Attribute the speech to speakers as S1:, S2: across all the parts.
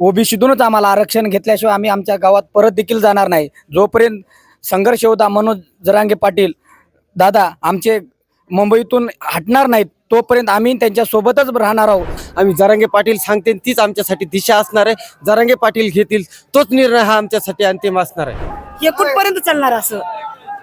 S1: ओबीसीतूनच आम्हाला आरक्षण घेतल्याशिवाय आम्ही आमच्या गावात परत देखील जाणार नाही. जोपर्यंत संघर्ष होता मनोज जरांगे पाटील दादा आमचे मुंबईतून हटणार नाहीत तोपर्यंत आम्ही त्यांच्यासोबतच राहणार आहोत.
S2: आम्ही जरांगे पाटील सांगते तीच आमच्यासाठी दिशा असणार आहे. जरांगे पाटील घेतील तोच निर्णय हा आमच्यासाठी अंतिम असणार आहे.
S3: एकूणपर्यंत चालणार असं?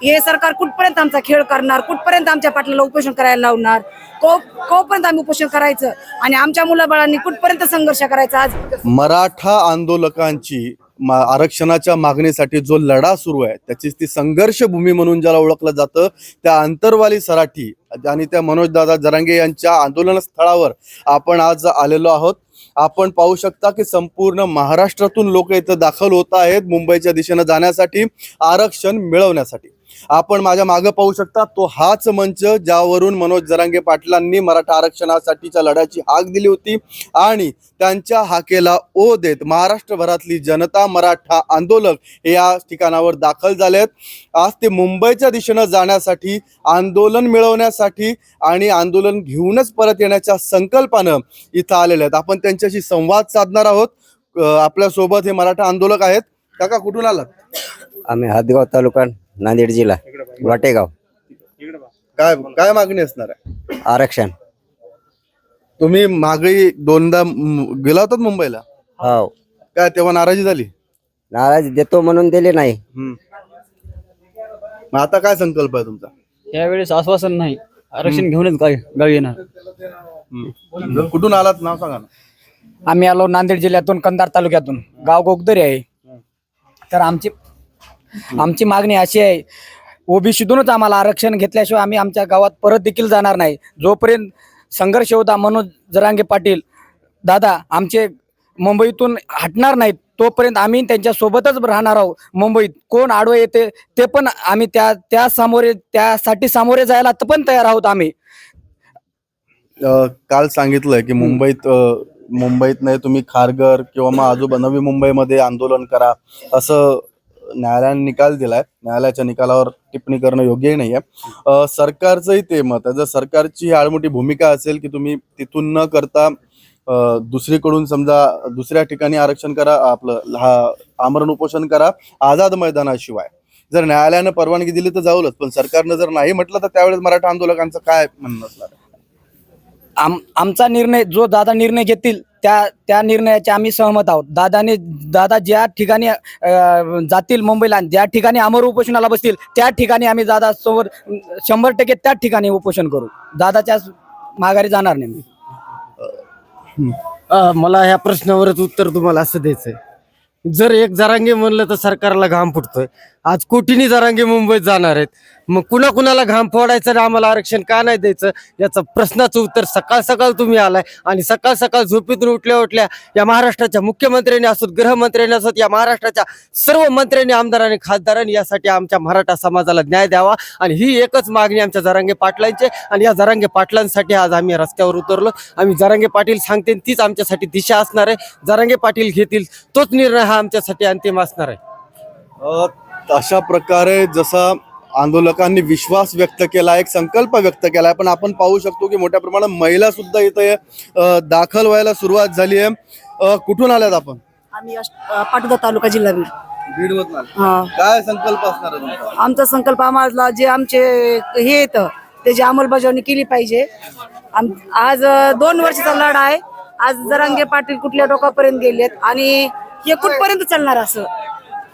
S3: हे सरकार कुठपर्यंत आमचा खेळ करणार? कुठपर्यंत आमच्या पाटलाला उपोषण करायला लावणार? को कोपर्यंत आम्ही उपोषण करायचं? आणि आमच्या मुलाबाळांनी कुठपर्यंत संघर्ष करायचा आज?
S4: मराठा आंदोलकांची आरक्षणाच्या मागणीसाठी जो लढा सुरू आहे त्याचीच ती संघर्ष भूमी म्हणून ज्याला ओळखलं जातं त्या अंतरवाली सराठी आणि त्या मनोजदादा जरांगे यांच्या आंदोलन स्थळावर आपण आज आलेलो आहोत. आपण पाहू शकता की संपूर्ण महाराष्ट्रातून लोक इथं दाखल होत आहेत मुंबईच्या दिशेनं जाण्यासाठी आरक्षण मिळवण्यासाठी. आपण माझ्या मागं पाहू शकता तो हाच मंच ज्यावरून मनोज जरांगे पाटलांनी मराठा आरक्षणासाठीच्या लढ्याची हाक दिली होती. आणि त्यांच्या हाकेला ओ देत महाराष्ट्रभरातली जनता मराठा आंदोलक हे या ठिकाणावर दाखल झालेत. आज ते मुंबईच्या दिशेनं जाण्यासाठी आंदोलन मिळवण्यासाठी आणि आंदोलन घेऊनच परत येण्याच्या संकल्पानं इथं आलेले आहेत. आपण त्यांच्याशी संवाद साधणार आहोत. आपल्यासोबत हे मराठा आंदोलक आहेत. काका कुठून आलात?
S5: आम्ही हातगाव तालुका नांदेड जिल्हा वाटेगाव.
S4: काय काय मागणी असणार आहे?
S5: आरक्षण.
S4: तुम्ही मागे दोनदा म- गेला होतात मुंबईला?
S5: हो.
S4: काय तेव्हा नाराजी झाली?
S5: नाराज देतो म्हणून दिले नाही.
S4: मग आता काय संकल्प आहे तुमचा?
S1: यावेळेस आश्वासन नाही. आरक्षण घेऊनच गावी गावी येणार.
S4: हम्म. कुठून आलात? नाव सांगा ना.
S1: आम्ही आलो नांदेड जिल्ह्यातून कंधार तालुक्यातून. गाव गोगदरी आहे. तर आमची आमची मागणी अशी आहे ओबीसीतूनच आम्हाला आरक्षण घेतल्याशिवाय आम्ही आमच्या गावात परत देखील जाणार नाही. जोपर्यंत संघर्ष होता मनोज जरांगे पाटील दादा आमचे मुंबईतून हटणार नाहीत तोपर्यंत आम्ही त्यांच्या सोबतच राहणार आहोत मुंबईत. कोण आडवं येते ते पण आम्ही त्या त्या सामोरे त्यासाठी सामोरे जायला पण तयार आहोत आम्ही.
S4: काल सांगितलंय की मुंबईत मुंबईत नाही तुम्ही खारघर किंवा मग आजोबा नवी मुंबईमध्ये आंदोलन करा असं न्यायालयाने निकाल दिलाय. न्यायालयाच्या निकालावर टिप्पणी करणं योग्यही नाहीये. सरकारचंही ते मत आहे. जर सरकारची ही आडमोठी भूमिका असेल की तुम्ही तिथून न करता दुसरीकडून समजा दुसऱ्या ठिकाणी आरक्षण करा आपलं हा आमरण उपोषण करा आझाद मैदानाशिवाय. जर न्यायालयानं परवानगी दिली तर जाऊलच. पण सरकारनं जर नाही म्हटलं तर त्यावेळेस मराठा आंदोलकांचं काय म्हणणं असणार आहे?
S1: आम आमचा निर्णय जो दादा निर्णय घेतील त्या त्या निर्णयाचे आम्ही सहमत आहोत. दादाने दादा ज्या ठिकाणी जातील मुंबईला आणि ज्या ठिकाणी अमर उपोषणाला बसतील त्या ठिकाणी आम्ही दादा समोर शंभर टक्के त्याच ठिकाणी उपोषण करू. दादाच्या माघारी जाणार नाही मी.
S2: मला ह्या प्रश्नावरच उत्तर तुम्हाला असं द्यायचंय. जर एक जरांगे म्हणलं तर सरकारला घाम फुटतोय. आज कोटीनी जरांगे मुंबईत जाणार आहेत. मग कुणा कुणाला घाम फोडायचं आणि आम्हाला आरक्षण का नाही द्यायचं याचं प्रश्नाचं उत्तर सकाळ सकाळ तुम्ही आलाय. आणि सकाळ सकाळ झोपेतून उठल्या उठल्या या महाराष्ट्राच्या मुख्यमंत्र्यांनी असोत गृहमंत्र्यांनी असोत या महाराष्ट्राच्या सर्व मंत्र्यांनी आमदारांनी खासदारांनी यासाठी आमच्या मराठा समाजाला न्याय द्यावा. आणि ही एकच मागणी आमच्या जरांगे पाटलांची आणि या जरांगे पाटलांसाठी आज आम्ही रस्त्यावर उतरलो. आम्ही जरांगे पाटील सांगते तीच आमच्यासाठी दिशा असणार आहे. जरांगे पाटील घेतील तोच निर्णय हा आमच्यासाठी अंतिम असणार आहे.
S4: अशा प्रकारे जसा आंदोलकांनी विश्वास व्यक्त केला एक संकल्प व्यक्त केलाय पण आपण पाहू शकतो की मोठ्या प्रमाणात महिला सुद्धा इथे दाखल व्हायला सुरुवात झाली आहे. कुठून आल्यात आपण?
S3: आम्ही पाटोदा तालुका जिल्हा बीड. हा.
S4: काय संकल्प असणार आहे?
S3: आमचा संकल्प आम्हाला जे आमचे हे येतं त्याची अंमलबजावणी केली पाहिजे. आज दोन वर्षाचा लढा आहे. आज जरांगे पाटील कुठल्या टोकापर्यंत गेलेत आणि हे कुठपर्यंत चालणार असं?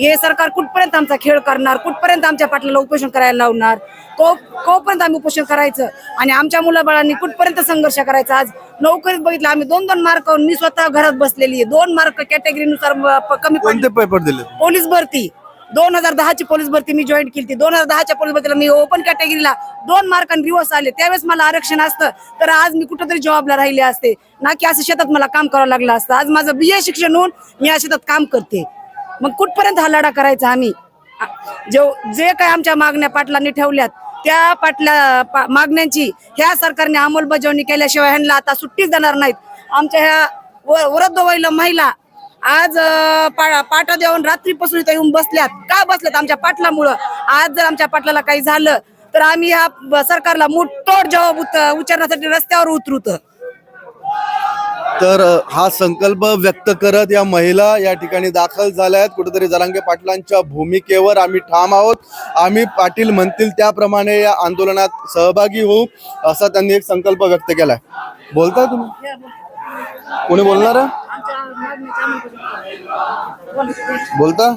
S3: हे सरकार कुठपर्यंत आमचा खेळ करणार? कुठपर्यंत आमच्या पाटलाला उपोषण करायला लावणार? को कोपर्यंत आम्ही उपोषण करायचं? आणि आमच्या मुलाबाळांनी कुठपर्यंत संघर्ष करायचा? आज नोकरीत बघितलं आम्ही दोन दोन मार्क मी स्वतः घरात बसलेली आहे. दोन मार्क कॅटेगरीनुसार कमी
S4: पेपर दिले
S3: पोलीस भरती. दोन हजार दहाची पोलीस भरती मी जॉईन केली दोन हजार दहाच्या पोलीस भरतीला मी ओपन कॅटेगरीला दोन मार्कांनी रिवर्स आले. त्यावेळेस मला आरक्षण असतं. तर आज मी कुठेतरी जॉबला राहिले असते. ना की असं शेतात मला काम करावं लागलं असतं. आज माझं बी ए शिक्षण होऊन मी या शेतात काम करते. मग कुठपर्यंत हा लढा करायचा आम्ही? आ- जो जे काय आमच्या मागण्या पाटलांनी ठेवल्यात त्या पाटल्या पा- मागण्यांची ह्या सरकारने अंमलबजावणी केल्याशिवाय ह्यांना आता सुट्टीच देणार नाहीत. आमच्या ह्या व- वृद्ध वयील महिला आज अं, पा- पाटा देऊन रात्रीपासून इथं येऊन बसल्यात. का बसल्यात? आमच्या पाटलामुळं. आज जर आमच्या पाटलाला काही झालं तर आम्ही ह्या सरकारला मुठतोड जबाब उत- उच्चारण्यासाठी रस्त्यावर उतरूत
S4: तर हा संकल्प व्यक्त करत या महिला या ठिकाणी दाखल झाल्या आहेत. कुठेतरी जरांगे पाटलांच्या भूमिकेवर आम्ही ठाम आहोत. आम्ही पाटील म्हणतील त्याप्रमाणे या आंदोलनात सहभागी होऊ असा त्यांनी एक संकल्प व्यक्त केलाय. बोलताय तुम्ही? कोणी बोलणार बोलता?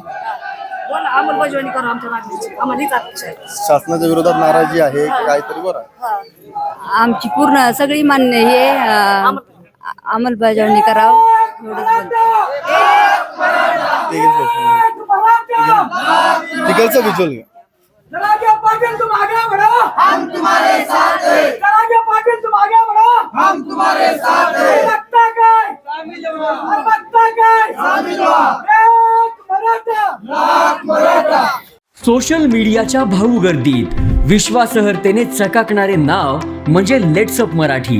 S4: शासनाच्या विरोधात नाराजी आहे काहीतरी बरं.
S6: आमची पूर्ण सगळी मान्य हे अंमलबजावणी करावं. एवढंच बोलतो.
S4: ते घेऊन बसू. तिकडचं विज्युअल घ्या.
S7: जरागे पाटिल तुम आगे बढ़ो हम तुम्हारे साथ हैं जरागे पाटिल तुम आगे बढ़ो हम तुम्हारे साथ हैं लगता काय शामिल जवान लगता काय शामिल जवान एक मराठा मराठा
S8: सोशल मीडियाच्या भाऊ गर्दीत. विश्वासार्हतेने चकाकणारे नाव म्हणजे लेट्सअप मराठी.